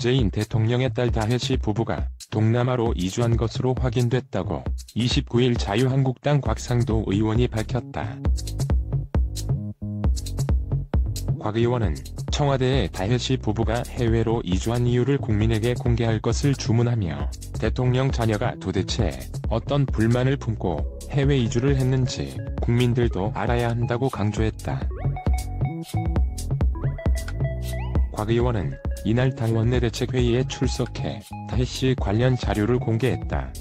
문재인 대통령의 딸 다혜씨 부부가 동남아로 이주한 것으로 확인됐다고 29일 자유한국당 곽상도 의원이 밝혔다. 곽 의원은 청와대에 다혜씨 부부가 해외로 이주한 이유를 국민에게 공개할 것을 주문하며 대통령 자녀가 도대체 어떤 불만을 품고 해외 이주를 했는지 국민들도 알아야 한다고 강조했다. 곽 의원은 이날 당 원내대책회의에 출석해 다혜씨 관련 자료를 공개했다.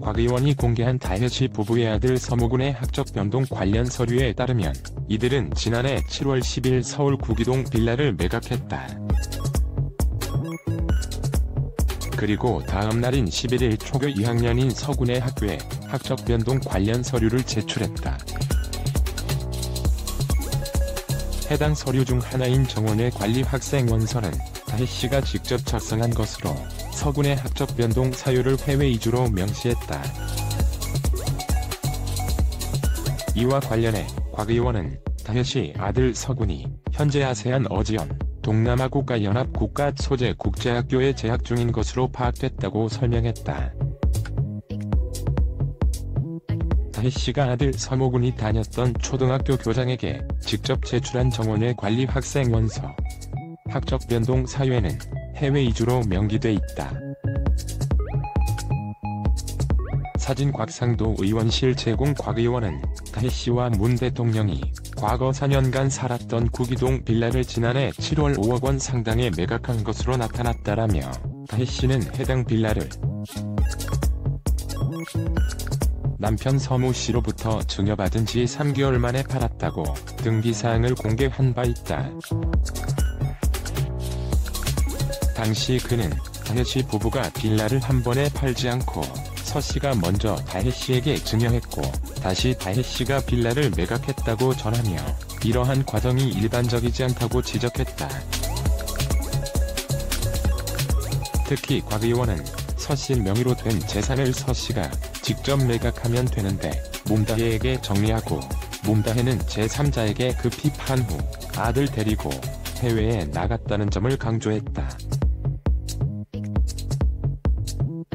곽 의원이 공개한 다혜씨 부부의 아들 서무군의 학적 변동 관련 서류에 따르면 이들은 지난해 7월 10일 서울 구기동 빌라를 매각했다. 그리고 다음 날인 11일 초교 2학년인 서군의 학교에 학적 변동 관련 서류를 제출했다. 해당 서류 중 하나인 정원의 관리 학생 원서는 다혜 씨가 직접 작성한 것으로 서군의 학적 변동 사유를 해외 이주로 명시했다. 이와 관련해 곽 의원은 다혜 씨 아들 서군이 현재 아세안 어지연 동남아 국가연합 국가 소재 국제학교에 재학 중인 것으로 파악됐다고 설명했다. 다혜씨가 아들 서모군이 다녔던 초등학교 교장에게 직접 제출한 정원의 관리 학생 원서. 학적 변동 사유에는 해외 이주로 명기돼 있다. 사진 곽상도 의원실 제공 곽 의원은 다혜씨와 문 대통령이 과거 4년간 살았던 구기동 빌라를 지난해 7월 5억 원 상당에 매각한 것으로 나타났다라며 다혜씨는 해당 빌라를 남편 서무 씨로부터 증여받은 지 3개월 만에 팔았다고 등기사항을 공개한 바 있다. 당시 그는 다혜 씨 부부가 빌라를 한 번에 팔지 않고 서 씨가 먼저 다혜 씨에게 증여했고 다시 다혜 씨가 빌라를 매각했다고 전하며 이러한 과정이 일반적이지 않다고 지적했다. 특히 곽 의원은 서씨 명의로 된 재산을 서 씨가 직접 매각하면 되는데 몸다혜에게 정리하고 몸다혜는 제3자에게 급히 판 후 아들 데리고 해외에 나갔다는 점을 강조했다.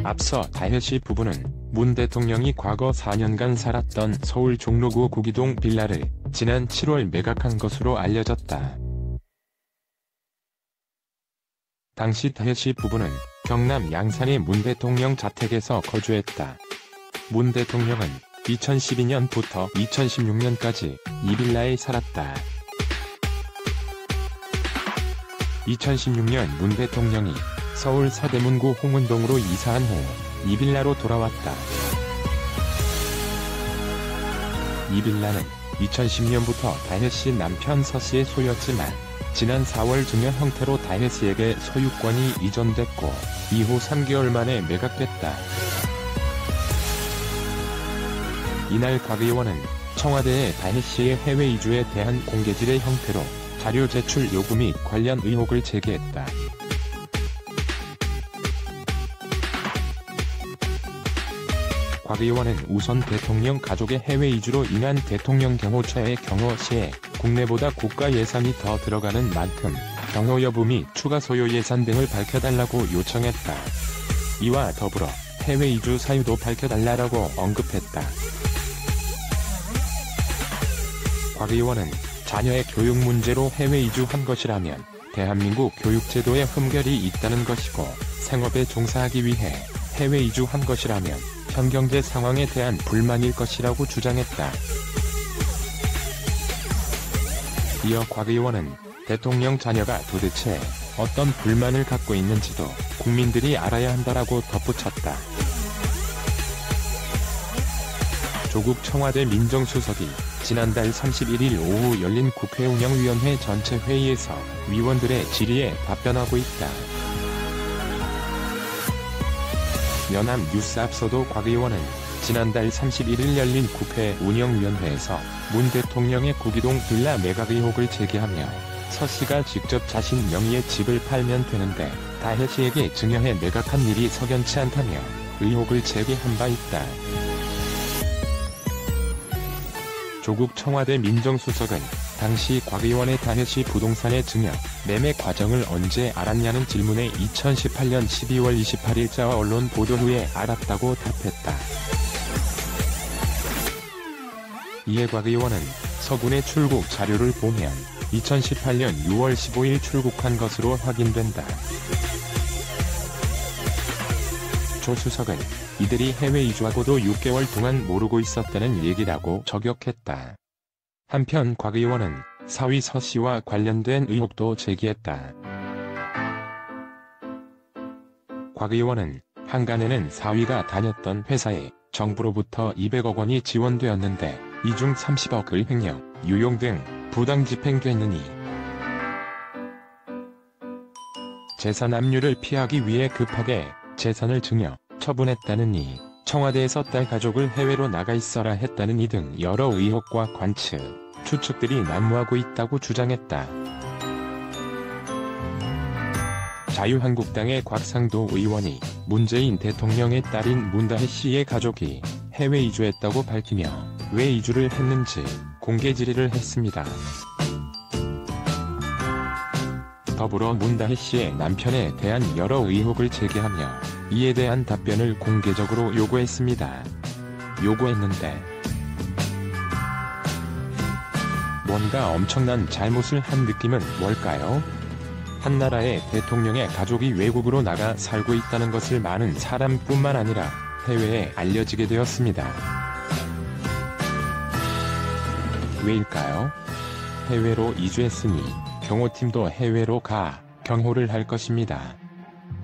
앞서 다혜씨 부부는 문 대통령이 과거 4년간 살았던 서울 종로구 구기동 빌라를 지난 7월 매각한 것으로 알려졌다. 당시 다혜씨 부부는 경남 양산의 문 대통령 자택에서 거주했다. 문 대통령은 2012년부터 2016년까지 이 빌라에 살았다. 2016년 문 대통령이 서울 서대문구 홍은동으로 이사한 후 이 빌라로 돌아왔다. 이 빌라는 2010년부터 다혜씨 남편 서씨의 소유였지만 지난 4월 증여 형태로 다혜씨에게 소유권이 이전됐고 이후 3개월 만에 매각됐다. 이날 곽 의원은 청와대에 다혜씨의 해외 이주에 대한 공개질의 형태로 자료 제출 요구 및 관련 의혹을 제기했다. 곽 의원은 우선 대통령 가족의 해외 이주로 인한 대통령 경호처의 경호 시에 국내보다 국가 예산이 더 들어가는 만큼 경호 여부 및 추가 소요 예산 등을 밝혀달라고 요청했다. 이와 더불어 해외 이주 사유도 밝혀달라고 언급했다. 곽 의원은 자녀의 교육 문제로 해외 이주한 것이라면 대한민국 교육제도에 흠결이 있다는 것이고 생업에 종사하기 위해 해외 이주한 것이라면 현 경제 상황에 대한 불만일 것이라고 주장했다. 이어 곽 의원은 대통령 자녀가 도대체 어떤 불만을 갖고 있는지도 국민들이 알아야 한다라고 덧붙였다. 조국 청와대 민정수석이 지난달 31일 오후 열린 국회 운영위원회 전체 회의에서 위원들의 질의에 답변하고 있다. 연합 뉴스 앞서도 곽 의원은 지난달 31일 열린 국회 운영위원회에서 문 대통령의 구기동 빌라 매각 의혹을 제기하며 서 씨가 직접 자신 명의의 집을 팔면 되는데 다혜 씨에게 증여해 매각한 일이 석연치 않다며 의혹을 제기한 바 있다. 조국 청와대 민정수석은 당시 곽 의원의 다혜씨 부동산의 증여, 매매 과정을 언제 알았냐는 질문에 2018년 12월 28일자 언론 보도 후에 알았다고 답했다. 이에 곽 의원은 서군의 출국 자료를 보면 2018년 6월 15일 출국한 것으로 확인된다. 조 수석은 이들이 해외 이주하고도 6개월 동안 모르고 있었다는 얘기라고 저격했다. 한편 곽 의원은 사위 서 씨와 관련된 의혹도 제기했다. 곽 의원은 한간에는 사위가 다녔던 회사에 정부로부터 200억 원이 지원되었는데 이중 30억을 횡령, 유용 등 부당 집행됐느니 재산 압류를 피하기 위해 급하게 재산을 증여, 처분했다느니 청와대에서 딸 가족을 해외로 나가 있어라 했다는 이 등 여러 의혹과 관측, 추측들이 난무하고 있다고 주장했다. 자유한국당의 곽상도 의원이 문재인 대통령의 딸인 문다혜 씨의 가족이 해외 이주했다고 밝히며 왜 이주를 했는지 공개 질의를 했습니다. 더불어 문다혜 씨의 남편에 대한 여러 의혹을 제기하며 이에 대한 답변을 공개적으로 요구했습니다. 요구했는데 뭔가 엄청난 잘못을 한 느낌은 뭘까요? 한 나라의 대통령의 가족이 외국으로 나가 살고 있다는 것을 많은 사람뿐만 아니라 해외에 알려지게 되었습니다. 왜일까요? 해외로 이주했으니 경호팀도 해외로 가 경호를 할 것입니다.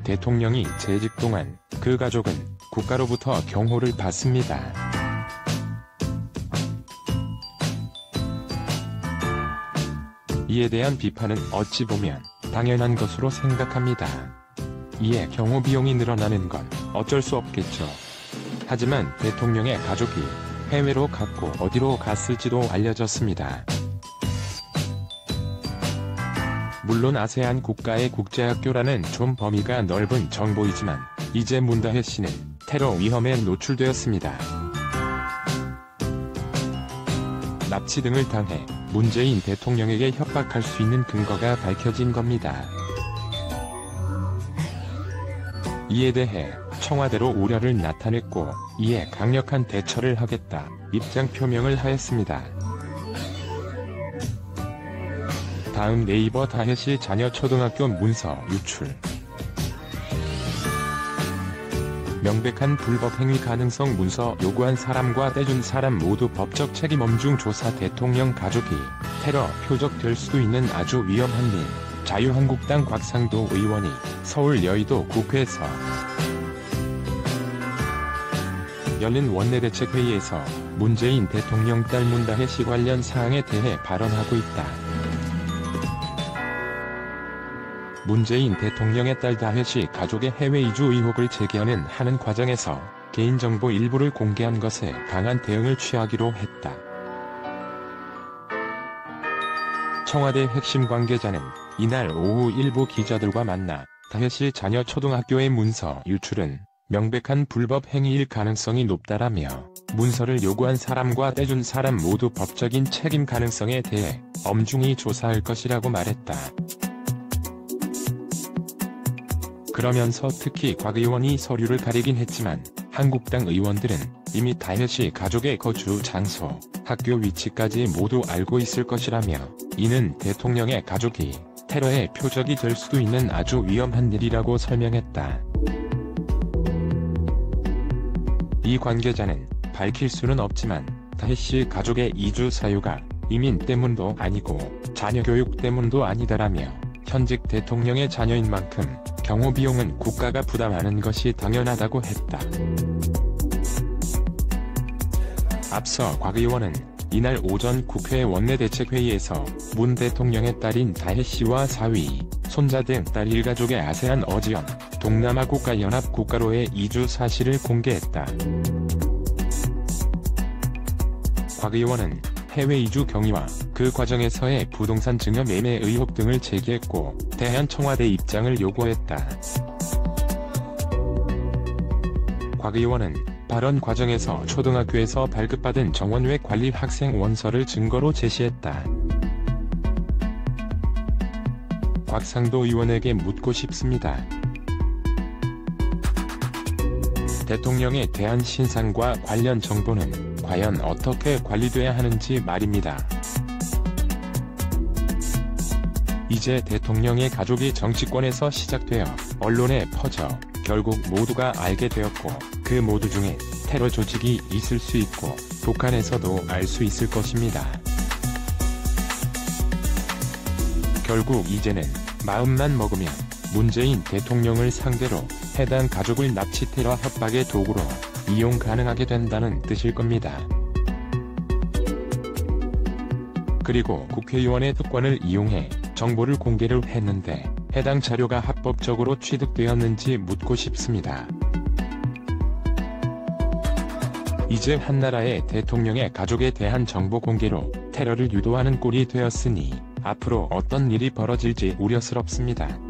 대통령이 재직 동안 그 가족은 국가로부터 경호를 받습니다. 이에 대한 비판은 어찌 보면 당연한 것으로 생각합니다. 이에 경호 비용이 늘어나는 건 어쩔 수 없겠죠. 하지만 대통령의 가족이 해외로 갔고 어디로 갔을지도 알려졌습니다. 물론 아세안 국가의 국제학교라는 좀 범위가 넓은 정보이지만 이제 문다혜 씨는 테러 위험에 노출되었습니다. 납치 등을 당해 문재인 대통령에게 협박할 수 있는 근거가 밝혀진 겁니다. 이에 대해 청와대로 우려를 나타냈고 이에 강력한 대처를 하겠다 입장 표명을 하였습니다. 다음 네이버 다혜씨 자녀 초등학교 문서 유출 명백한 불법 행위 가능성 문서 요구한 사람과 떼준 사람 모두 법적 책임 엄중 조사 대통령 가족이 테러 표적 될 수도 있는 아주 위험한 일 자유한국당 곽상도 의원이 서울 여의도 국회에서 열린 원내대책회의에서 문재인 대통령 딸 문다혜 씨 관련 사항에 대해 발언하고 있다. 문재인 대통령의 딸 다혜 씨 가족의 해외 이주 의혹을 제기하는 하는 과정에서 개인정보 일부를 공개한 것에 강한 대응을 취하기로 했다. 청와대 핵심 관계자는 이날 오후 일부 기자들과 만나 다혜 씨 자녀 초등학교의 문서 유출은 명백한 불법 행위일 가능성이 높다라며 문서를 요구한 사람과 떼준 사람 모두 법적인 책임 가능성에 대해 엄중히 조사할 것이라고 말했다. 그러면서 특히 곽 의원이 서류를 가리긴 했지만 한국당 의원들은 이미 다혜 씨 가족의 거주 장소, 학교 위치까지 모두 알고 있을 것이라며 이는 대통령의 가족이 테러의 표적이 될 수도 있는 아주 위험한 일이라고 설명했다. 이 관계자는 밝힐 수는 없지만 다혜씨 가족의 이주 사유가 이민 때문도 아니고 자녀 교육 때문도 아니다라며 현직 대통령의 자녀인 만큼 경호 비용은 국가가 부담하는 것이 당연하다고 했다. 앞서 곽 의원은 이날 오전 국회 원내대책회의에서 문 대통령의 딸인 다혜 씨와 사위, 손자 등 딸 일가족의 아세안 어지연, 동남아 국가 연합 국가로의 이주 사실을 공개했다. 곽 의원은 해외 이주 경위와 그 과정에서의 부동산 증여 매매 의혹 등을 제기했고 대한 청와대 입장을 요구했다. 곽 의원은 발언 과정에서 초등학교에서 발급받은 정원외 관리 학생 원서를 증거로 제시했다. 곽상도 의원에게 묻고 싶습니다. 대통령에 대한 신상과 관련 정보는 과연 어떻게 관리돼야 하는지 말입니다. 이제 대통령의 가족이 정치권에서 시작되어 언론에 퍼져 결국 모두가 알게 되었고 그 모두 중에 테러 조직이 있을 수 있고 북한에서도 알 수 있을 것입니다. 결국 이제는 마음만 먹으면 문재인 대통령을 상대로 해당 가족을 납치 테러 협박의 도구로 이용 가능하게 된다는 뜻일 겁니다. 그리고 국회의원의 특권을 이용해 정보를 공개를 했는데 해당 자료가 합법적으로 취득되었는지 묻고 싶습니다. 이제 한나라의 대통령의 가족에 대한 정보 공개로 테러를 유도하는 꼴이 되었으니 앞으로 어떤 일이 벌어질지 우려스럽습니다.